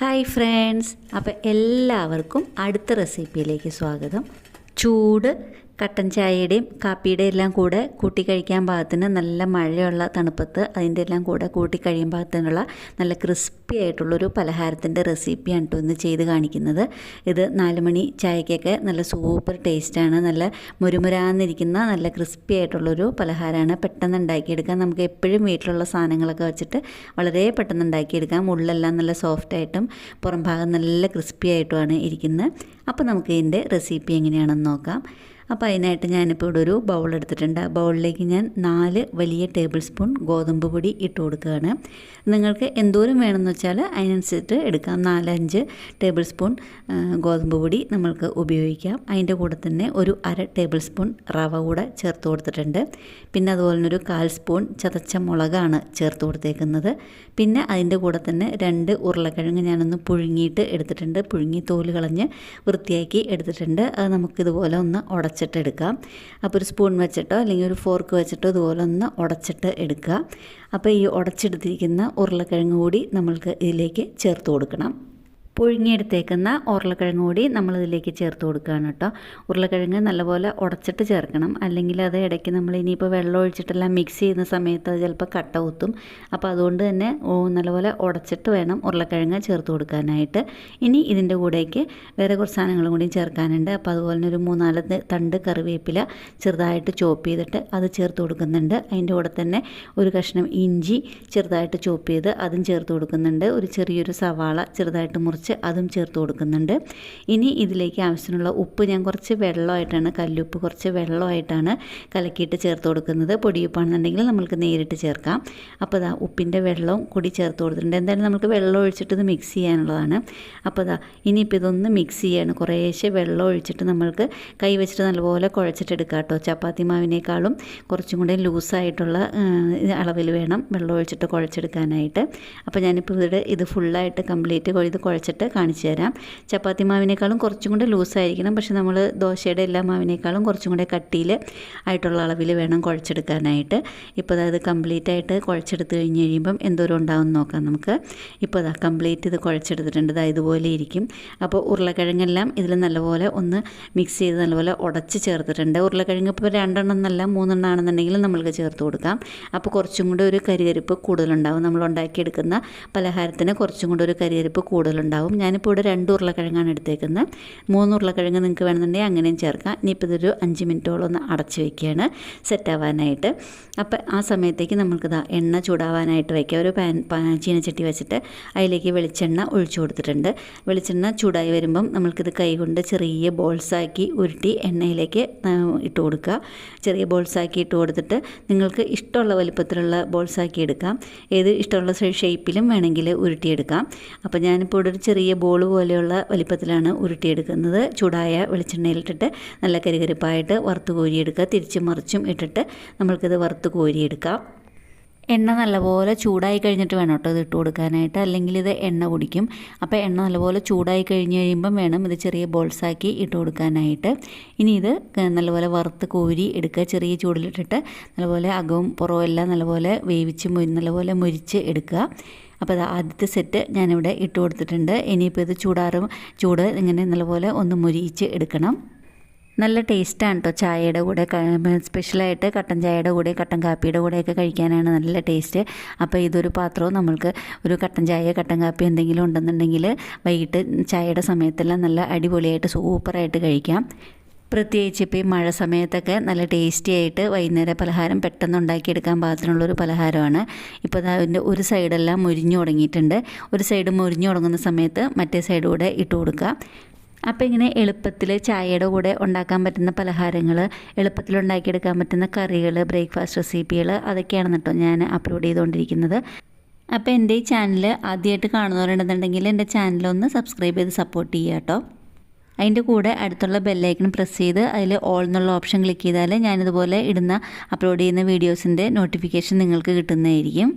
Hi friends അപ്പോൾ എല്ലാവർക്കും അടുത്ത റെസിപ്പിയിലേക്ക് സ്വാഗതം. ചൂട് കട്ടൻ ചായയുടെയും കാപ്പിയുടെയും എല്ലാം കൂടെ കൂട്ടി കഴിക്കാൻ പാകത്തിന് നല്ല മഴയുള്ള തണുപ്പത്ത് അതിന്റെ എല്ലാം കൂടെ കൂട്ടി കഴിയാൻ പാകത്തിനുള്ള നല്ല ക്രിസ്പി ആയിട്ടുള്ളൊരു പലഹാരത്തിന്റെ റെസിപ്പിയാണ് കേട്ടോ ഇന്ന് ചെയ്ത് കാണിക്കുന്നത്. ഇത് നാലുമണി ചായക്കൊക്കെ നല്ല സൂപ്പർ ടേസ്റ്റാണ്. നല്ല മുരുമുരാന്നിരിക്കുന്ന നല്ല ക്രിസ്പി ആയിട്ടുള്ളൊരു പലഹാരമാണ്. പെട്ടെന്ന് ഉണ്ടാക്കിയെടുക്കാൻ നമുക്ക് എപ്പോഴും വീട്ടിലുള്ള സാധനങ്ങളൊക്കെ വെച്ചിട്ട് വളരെ പെട്ടെന്ന് ഉണ്ടാക്കിയെടുക്കാം. ഉള്ളെല്ലാം നല്ല സോഫ്റ്റായിട്ടും പുറം ഭാഗം നല്ല ക്രിസ്പി ആയിട്ടുമാണ് ഇരിക്കുന്നത്. അപ്പോൾ നമുക്ക് ഇതിന്റെ റെസിപ്പി എങ്ങനെയാണെന്ന് നോക്കാം. അപ്പോൾ അതിനായിട്ട് ഞാനിപ്പോൾ ഇവിടെ ഒരു ബൗൾ എടുത്തിട്ടുണ്ട്. ബൗളിലേക്ക് ഞാൻ നാല് വലിയ ടേബിൾ സ്പൂൺ ഗോതമ്പ് പൊടി ഇട്ട് കൊടുക്കുകയാണ്. നിങ്ങൾക്ക് എന്തോരം വേണമെന്ന് വെച്ചാൽ അതിനനുസരിച്ചിട്ട് എടുക്കാം. നാലഞ്ച് ടേബിൾ സ്പൂൺ ഗോതമ്പ് പൊടി നമ്മൾക്ക് ഉപയോഗിക്കാം. അതിന്റെ കൂടെ തന്നെ ഒരു അര ടേബിൾ സ്പൂൺ റവ കൂടെ ചേർത്ത് കൊടുത്തിട്ടുണ്ട്. പിന്നെ അതുപോലെ തന്നെ ഒരു കാൽ സ്പൂൺ ചതച്ച മുളകാണ് ചേർത്ത് കൊടുത്തേക്കുന്നത്. പിന്നെ അതിന്റെ കൂടെ തന്നെ രണ്ട് ഉരുളക്കിഴങ്ങ് ഞാനൊന്ന് പുഴുങ്ങിയിട്ട് എടുത്തിട്ടുണ്ട്. പുഴുങ്ങി തോൽ കളഞ്ഞ് വൃത്തിയാക്കി എടുത്തിട്ടുണ്ട്. അത് നമുക്കിതുപോലെ ഒന്ന് ഉടച്ചിട്ട് എടുക്കാം അപ്പോൾ ഒരു സ്പൂൺ വെച്ചിട്ടോ അല്ലെങ്കിൽ ഒരു ഫോർക്ക് വെച്ചിട്ടോ ഇതുപോലെ ഒന്ന് ഉടച്ചിട്ട് എടുക്കുക. അപ്പോൾ ഈ ഉടച്ചെടുത്തിരിക്കുന്ന ഉരുളക്കിഴങ്ങ് കൂടി നമ്മൾക്ക് ഇതിലേക്ക് ചേർത്ത് കൊടുക്കണം. പുഴുങ്ങിയെടുത്തേക്കുന്ന ഉരുളക്കിഴങ്ങ് കൂടി നമ്മളിതിലേക്ക് ചേർത്ത് കൊടുക്കുകയാണ് കേട്ടോ. ഉരുളക്കിഴങ്ങ് നല്ലപോലെ ഉടച്ചിട്ട് ചേർക്കണം. അല്ലെങ്കിൽ അത് ഇടയ്ക്ക് നമ്മൾ ഇനിയിപ്പോൾ വെള്ളം ഒഴിച്ചിട്ടെല്ലാം മിക്സ് ചെയ്യുന്ന സമയത്ത് അത് ചിലപ്പോൾ കട്ട കുത്തും. അപ്പോൾ അതുകൊണ്ട് തന്നെ നല്ലപോലെ ഉടച്ചിട്ട് വേണം ഉരുളക്കിഴങ്ങ് ചേർത്ത് കൊടുക്കാനായിട്ട്. ഇനി ഇതിന്റെ കൂടേക്ക് വേറെ കുറച്ച് സാധനങ്ങളും കൂടി ചേർക്കാനുണ്ട്. അപ്പോൾ അതുപോലെ ഒരു മൂന്നാൽ തണ്ട് കറിവേപ്പില ചെറുതായിട്ട് ചോപ്പ് ചെയ്തിട്ട് അത് ചേർത്ത് കൊടുക്കുന്നുണ്ട്. അതിന്റെ കൂടെ തന്നെ ഒരു കഷ്ണം ഇഞ്ചി ചെറുതായിട്ട് ചോപ്പ് ചെയ്ത് അതും ചേർത്ത് കൊടുക്കുന്നുണ്ട്. ഒരു ചെറിയൊരു സവാള ചെറുതായിട്ട് മുറിച്ച് അതും ചേർത്ത് കൊടുക്കുന്നുണ്ട്. ഇനി ഇതിലേക്ക് ആവശ്യമുള്ള ഉപ്പ് ഞാൻ കുറച്ച് വെള്ളമായിട്ടാണ് കല്ലുപ്പ് കുറച്ച് വെള്ളമായിട്ടാണ് കലക്കിയിട്ട് ചേർത്ത് കൊടുക്കുന്നത്. പൊടിയുപ്പാണെന്നുണ്ടെങ്കിൽ നമുക്ക് നേരിട്ട് ചേർക്കാം. അപ്പോൾ ഇതാ ഉപ്പിന്റെ വെള്ളവും കൂടി ചേർത്ത് കൊടുത്തിട്ടുണ്ട്. എന്തായാലും നമുക്ക് വെള്ളം ഒഴിച്ചിട്ട് ഇത് മിക്സ് ചെയ്യാനുള്ളതാണ്. അപ്പോൾ ഇതാ ഇനിയിപ്പോൾ ഇതൊന്ന് മിക്സ് ചെയ്യാണ്. കുറേശ്ശെ വെള്ളം ഒഴിച്ചിട്ട് നമ്മൾക്ക് കൈ വെച്ചിട്ട് നല്ലപോലെ കുഴച്ചിട്ട് എടുക്കാം കേട്ടോ. ചപ്പാത്തി മാവിനേക്കാളും കുറച്ചും കൂടി ലൂസായിട്ടുള്ള അളവിൽ വേണം വെള്ളം ഒഴിച്ചിട്ട് കുഴച്ചെടുക്കാനായിട്ട്. അപ്പോൾ ഞാനിപ്പോൾ ഇവിടെ ഇത് ഫുള്ളായിട്ട് കംപ്ലീറ്റ് ഇത് കുഴച്ചിട്ട് കാണിച്ചു തരാം. ചപ്പാത്തി മാവിനേക്കാളും കുറച്ചും കൂടെ ലൂസായിരിക്കണം പക്ഷെ നമ്മൾ ദോശയുടെ എല്ലാ മാവിനേക്കാളും കുറച്ചും കൂടെ കട്ടിയിൽ ആയിട്ടുള്ള അളവിൽ വേണം കുഴച്ചെടുക്കാനായിട്ട്. ഇപ്പോൾ അതായത് കംപ്ലീറ്റ് ആയിട്ട് കുഴച്ചെടുത്ത് കഴിഞ്ഞ് കഴിയുമ്പം എന്തോരം ഉണ്ടാവും നോക്കാം നമുക്ക്. ഇപ്പോൾ അതാ കംപ്ലീറ്റ് ഇത് കുഴച്ചെടുത്തിട്ടുണ്ട്. ഇതാ ഇതുപോലെ ഇരിക്കും. അപ്പോൾ ഉരുളക്കിഴങ്ങെല്ലാം ഇതിൽ നല്ലപോലെ ഒന്ന് മിക്സ് ചെയ്ത് നല്ലപോലെ ഉടച്ച് ചേർത്തിട്ടുണ്ട്. ഉരുളക്കിഴങ്ങ് ഇപ്പോൾ രണ്ടെണ്ണം എന്നല്ല മൂന്നെണ്ണം നമ്മൾക്ക് ചേർത്ത് കൊടുക്കാം. അപ്പോൾ കുറച്ചും കൂടെ ഒരു കരികരിപ്പ് കൂടുതലുണ്ടാവും. നമ്മൾ ഉണ്ടാക്കിയെടുക്കുന്ന പലഹാരത്തിന് കുറച്ചും കൂടെ ഒരു കരികരിപ്പ് കൂടുതലുണ്ടാവും. ഞാനിപ്പോൾ ഇവിടെ രണ്ട് ഉരുളക്കിഴങ്ങാണ് എടുത്തേക്കുന്നത്. മൂന്ന് ഉരുളക്കിഴങ്ങ് നിങ്ങൾക്ക് വേണമെന്നുണ്ടെങ്കിൽ അങ്ങനെയും ചേർക്കാം. ഇനിയിപ്പോൾ ഇതൊരു അഞ്ച് മിനിറ്റോളം ഒന്ന് അടച്ച് വയ്ക്കുകയാണ് സെറ്റാവാനായിട്ട് അപ്പോൾ ആ സമയത്തേക്ക് നമുക്കിതാ എണ്ണ ചൂടാവാനായിട്ട് വയ്ക്കുക ഒരു പാൻ ചീനച്ചട്ടി വെച്ചിട്ട് അതിലേക്ക് വെളിച്ചെണ്ണ ഒഴിച്ചു കൊടുത്തിട്ടുണ്ട്. വെളിച്ചെണ്ണ ചൂടായി വരുമ്പം നമ്മൾക്കിത് കൈകൊണ്ട് ചെറിയ ബോൾസാക്കി ഉരുട്ടി എണ്ണയിലേക്ക് ഇട്ട് കൊടുക്കുക. ചെറിയ ബോൾസാക്കി ഇട്ട് കൊടുത്തിട്ട് നിങ്ങൾക്ക് ഇഷ്ടമുള്ള വലിപ്പത്തിലുള്ള ബോൾസാക്കി എടുക്കാം. ഏത് ഇഷ്ടമുള്ള ഷേപ്പിലും വേണമെങ്കിൽ ഉരുട്ടിയെടുക്കാം. അപ്പോൾ ഞാനിപ്പോൾ ഇവിടെ ഒരു ചെറിയ ബോൾ പോലെയുള്ള വലിപ്പത്തിലാണ് ഉരുട്ടിയെടുക്കുന്നത്. ചൂടായ വെളിച്ചെണ്ണയിലിട്ടിട്ട് നല്ല കരികരിപ്പായിട്ട് വറുത്ത് കോരിയെടുക്കുക. തിരിച്ചും മറിച്ചും ഇട്ടിട്ട് നമ്മൾക്കിത് വറുത്ത് കോരിയെടുക്കാം. എണ്ണ നല്ലപോലെ ചൂടായി കഴിഞ്ഞിട്ട് വേണം കേട്ടോ ഇത് ഇട്ട് കൊടുക്കാനായിട്ട്. അല്ലെങ്കിൽ ഇത് എണ്ണ കുടിക്കും. അപ്പോൾ എണ്ണ നല്ലപോലെ ചൂടായി കഴിഞ്ഞ് കഴിയുമ്പം വേണം ഇത് ചെറിയ ബോൾസാക്കി ഇട്ട് കൊടുക്കാനായിട്ട്. ഇനി ഇത് നല്ലപോലെ വറുത്ത് കോരി എടുക്കുക. ചെറിയ ചൂടിലിട്ടിട്ട് നല്ലപോലെ അകവും പുറവും എല്ലാം നല്ലപോലെ വേവിച്ച് നല്ലപോലെ മുരിച്ച് എടുക്കുക. അപ്പോൾ അത് ആദ്യത്തെ സെറ്റ് ഞാനിവിടെ ഇട്ട് കൊടുത്തിട്ടുണ്ട്. ഇനിയിപ്പോൾ ഇത് ചൂടാറും ചൂട് ഇങ്ങനെ നല്ലപോലെ ഒന്ന് മുരിയിച്ച് എടുക്കണം. നല്ല ടേസ്റ്റാണ് കേട്ടോ ചായയുടെ കൂടെ സ്പെഷ്യലായിട്ട് കട്ടൻ ചായയുടെ കൂടെ കട്ടൻ കാപ്പിയുടെ കൂടെയൊക്കെ കഴിക്കാനാണ് നല്ല ടേസ്റ്റ് അപ്പോൾ ഇതൊരു പാത്രവും നമ്മൾക്ക് ഒരു കട്ടൻ ചായ കട്ടൻ കാപ്പി എന്തെങ്കിലും ഉണ്ടെന്നുണ്ടെങ്കിൽ വൈകിട്ട് ചായയുടെ സമയത്തെല്ലാം നല്ല അടിപൊളിയായിട്ട് സൂപ്പറായിട്ട് കഴിക്കാം. പ്രത്യേകിച്ച് ഇപ്പോൾ ഈ മഴ സമയത്തൊക്കെ നല്ല ടേസ്റ്റി ആയിട്ട് വൈകുന്നേരം പലഹാരം പെട്ടെന്ന് ഉണ്ടാക്കിയെടുക്കാൻ പാകത്തിനുള്ളൊരു പലഹാരമാണ്. ഇപ്പോൾ അതിന്റെ ഒരു സൈഡെല്ലാം മുരിഞ്ഞു തുടങ്ങിയിട്ടുണ്ട്. ഒരു സൈഡ് മുരിഞ്ഞു തുടങ്ങുന്ന സമയത്ത് മറ്റേ സൈഡ് കൂടെ ഇട്ട് കൊടുക്കുക അപ്പോൾ ഇങ്ങനെ എളുപ്പത്തിൽ ചായയുടെ കൂടെ ഉണ്ടാക്കാൻ പറ്റുന്ന പലഹാരങ്ങൾ എളുപ്പത്തിൽ ഉണ്ടാക്കിയെടുക്കാൻ പറ്റുന്ന കറികൾ ബ്രേക്ക്ഫാസ്റ്റ് റെസിപ്പികൾ അതൊക്കെയാണ് കേട്ടോ ഞാൻ അപ്ലോഡ് ചെയ്തുകൊണ്ടിരിക്കുന്നത്. അപ്പോൾ എന്റെ ഈ ചാനൽ ആദ്യമായിട്ട് കാണുന്നവരുണ്ടെന്നുണ്ടെങ്കിൽ എന്റെ ചാനലൊന്ന് സബ്സ്ക്രൈബ് ചെയ്ത് സപ്പോർട്ട് ചെയ്യുക കേട്ടോ. അതിന്റെ കൂടെ അടുത്തുള്ള ബെല്ലൈക്കൺ പ്രസ് ചെയ്ത് അതിൽ ഓൾ എന്നുള്ള ഓപ്ഷൻ ക്ലിക്ക് ചെയ്താൽ ഞാനിതുപോലെ ഇടുന്ന അപ്ലോഡ് ചെയ്യുന്ന വീഡിയോസിന്റെ നോട്ടിഫിക്കേഷൻ നിങ്ങൾക്ക് കിട്ടുന്നതായിരിക്കും.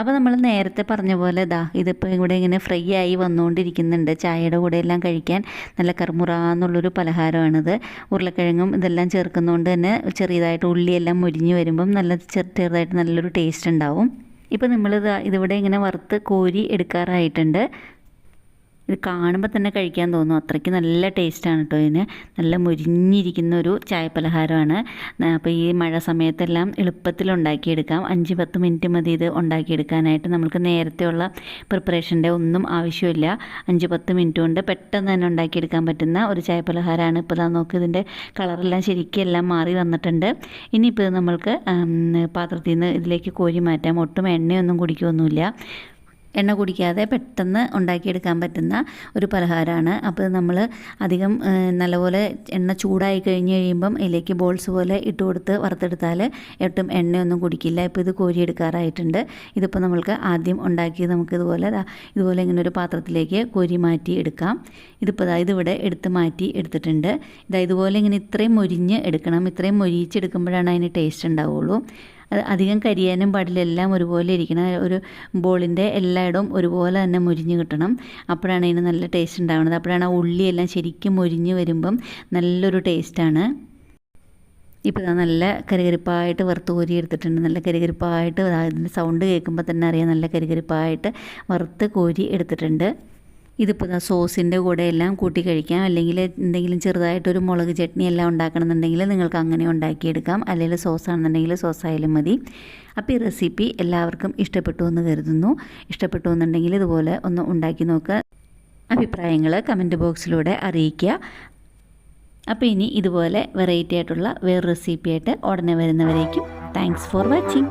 അപ്പോൾ നമ്മൾ നേരത്തെ പറഞ്ഞ പോലെ ദാ ഇതിപ്പോൾ ഇവിടെ ഇങ്ങനെ ഫ്രൈ ആയി വന്നുകൊണ്ടിരിക്കുന്നുണ്ട് ചായയുടെ കൂടെ എല്ലാം കഴിക്കാൻ നല്ല കർമുറാന്നുള്ളൊരു പലഹാരമാണിത്. ഉരുളക്കിഴങ്ങും ഇതെല്ലാം ചേർക്കുന്നതുകൊണ്ട് തന്നെ ചെറിയതായിട്ട് ഉള്ളിയെല്ലാം മുരിഞ്ഞ് വരുമ്പം നല്ല ചെറുതായിട്ട് നല്ലൊരു ടേസ്റ്റ് ഉണ്ടാവും. ഇപ്പോൾ നമ്മളിത് ഇതിവിടെ ഇങ്ങനെ വറുത്ത് കോരി എടുക്കാറായിട്ടുണ്ട്. ഇത് കാണുമ്പോൾ തന്നെ കഴിക്കാൻ തോന്നും. അത്രയ്ക്ക് നല്ല ടേസ്റ്റാണ് കേട്ടോ ഇതിന്. നല്ല മുരിഞ്ഞിരിക്കുന്ന ഒരു ചായ പലഹാരമാണ് അപ്പോൾ ഈ മഴ സമയത്തെല്ലാം എളുപ്പത്തിൽ ഉണ്ടാക്കിയെടുക്കാം അഞ്ച് പത്ത് മിനിറ്റ് മതി ഇത് ഉണ്ടാക്കിയെടുക്കാനായിട്ട്. നമുക്ക് നേരത്തെയുള്ള പ്രിപ്പറേഷന്റെ ഒന്നും ആവശ്യമില്ല. അഞ്ച് പത്ത് മിനിറ്റ് കൊണ്ട് പെട്ടെന്ന് തന്നെ ഉണ്ടാക്കിയെടുക്കാൻ പറ്റുന്ന ഒരു ചായ പലഹാരമാണ് ഇപ്പോൾ ഇതാ നോക്ക് ഇതിന്റെ കളറെല്ലാം ശരിക്കും എല്ലാം മാറി വന്നിട്ടുണ്ട്. ഇനിയിപ്പോൾ നമ്മൾക്ക് പാത്രത്തിൽ നിന്ന് ഇതിലേക്ക് കോരി മാറ്റാം. ഒട്ടും എണ്ണയൊന്നും കുടിക്കുകയൊന്നുമില്ല. എണ്ണ കുടിക്കാതെ പെട്ടെന്ന് ഉണ്ടാക്കിയെടുക്കാൻ പറ്റുന്ന ഒരു പലഹാരമാണ്. അപ്പോൾ നമ്മൾ അധികം നല്ലപോലെ എണ്ണ ചൂടായി കഴിഞ്ഞ് കഴിയുമ്പം ഇതിലേക്ക് ബോൾസ് പോലെ ഇട്ട് കൊടുത്ത് വറുത്തെടുത്താൽ ഒട്ടും എണ്ണയൊന്നും കുടിക്കില്ല. ഇപ്പോൾ ഇത് കോരിയെടുക്കാറായിട്ടുണ്ട്. ഇതിപ്പോൾ നമ്മൾക്ക് ആദ്യം ഉണ്ടാക്കി നമുക്കിതുപോലെ ഇതുപോലെ ഇങ്ങനെ ഒരു പാത്രത്തിലേക്ക് കോരി മാറ്റി എടുക്കാം. ഇതിപ്പോൾ ഇതിവിടെ എടുത്ത് മാറ്റി എടുത്തിട്ടുണ്ട്. ഇതാ ഇതുപോലെ ഇങ്ങനെ ഇത്രയും മൊരിഞ്ഞ് എടുക്കണം. ഇത്രയും മൊരിയിച്ചെടുക്കുമ്പോഴാണ് അതിന് ടേസ്റ്റ് ഉണ്ടാവുള്ളൂ. അധികം കരിയാനും പാടില്ല എല്ലാം ഒരുപോലെ ഇരിക്കണം. ഒരു ബോളിന്റെ എല്ലായിടവും ഒരുപോലെ തന്നെ മുരിഞ്ഞ് കിട്ടണം. അപ്പോഴാണ് ഇതിന് നല്ല ടേസ്റ്റ് ഉണ്ടാവുന്നത്. അപ്പോഴാണ് ആ ഉള്ളിയെല്ലാം ശരിക്കും മുരിഞ്ഞ് വരുമ്പം നല്ലൊരു ടേസ്റ്റാണ് ഇപ്പോൾ ഇതാ നല്ല കരികരിപ്പായിട്ട് വറുത്ത് കോരി എടുത്തിട്ടുണ്ട്. നല്ല കരികരിപ്പായിട്ട് അതിന്റെ സൗണ്ട് കേൾക്കുമ്പോൾ തന്നെ അറിയാം നല്ല കരികരിപ്പായിട്ട് വറുത്ത് കോരി എടുത്തിട്ടുണ്ട്. ഇതിപ്പോൾ ഇതാ സോസിന്റെ കൂടെ എല്ലാം കൂട്ടി കഴിക്കാം. അല്ലെങ്കിൽ എന്തെങ്കിലും ചെറുതായിട്ടൊരു മുളക് ചട്നി എല്ലാം ഉണ്ടാക്കണമെന്നുണ്ടെങ്കിൽ നിങ്ങൾക്ക് അങ്ങനെ ഉണ്ടാക്കിയെടുക്കാം. അല്ലെങ്കിൽ സോസ് ആണെന്നുണ്ടെങ്കിൽ സോസ് ആയാലും മതി. അപ്പോൾ ഈ റെസിപ്പി എല്ലാവർക്കും ഇഷ്ടപ്പെട്ടു എന്ന് കരുതുന്നു. ഇഷ്ടപ്പെട്ടു എന്നുണ്ടെങ്കിൽ ഇതുപോലെ ഒന്ന് ഉണ്ടാക്കി നോക്കുക അഭിപ്രായങ്ങൾ കമന്റ് ബോക്സിലൂടെ അറിയിക്കുക. അപ്പോൾ ഇനി ഇതുപോലെ വെറൈറ്റി ആയിട്ടുള്ള വേറെ റെസിപ്പി ആയിട്ട് ഉടനെ വരുന്നവരേക്കും. Thanks for watching